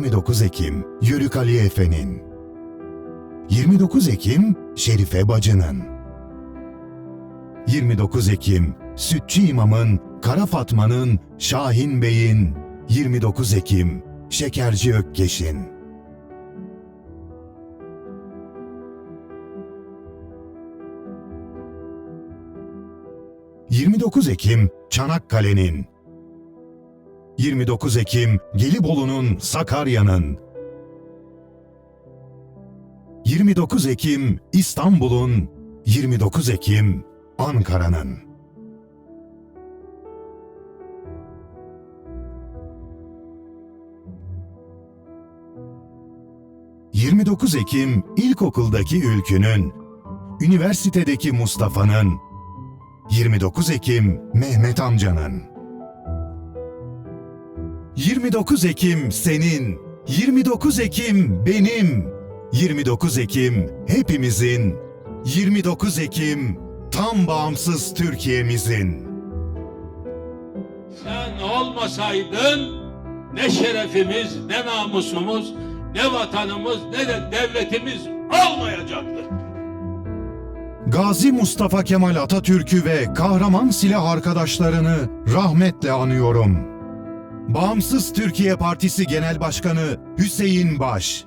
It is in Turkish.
29 Ekim Yörük Ali Efe'nin. 29 Ekim Şerife Bacı'nın. 29 Ekim Sütçü İmam'ın, Kara Fatma'nın, Şahin Bey'in. 29 Ekim Şekerci Ökkeş'in. ...29 Ekim Çanakkale'nin... ...29 Ekim Gelibolu'nun, Sakarya'nın... ...29 Ekim İstanbul'un... ...29 Ekim Ankara'nın... ...29 Ekim ilkokuldaki Ülkü'nün... ...üniversitedeki Mustafa'nın... ...29 Ekim Mehmet amcanın... 29 Ekim senin, 29 Ekim benim, 29 Ekim hepimizin, 29 Ekim tam bağımsız Türkiye'mizin. Sen olmasaydın ne şerefimiz, ne namusumuz, ne vatanımız, ne de devletimiz olmayacaktı. Gazi Mustafa Kemal Atatürk'ü ve kahraman silah arkadaşlarını rahmetle anıyorum. Bağımsız Türkiye Partisi Genel Başkanı Hüseyin Baş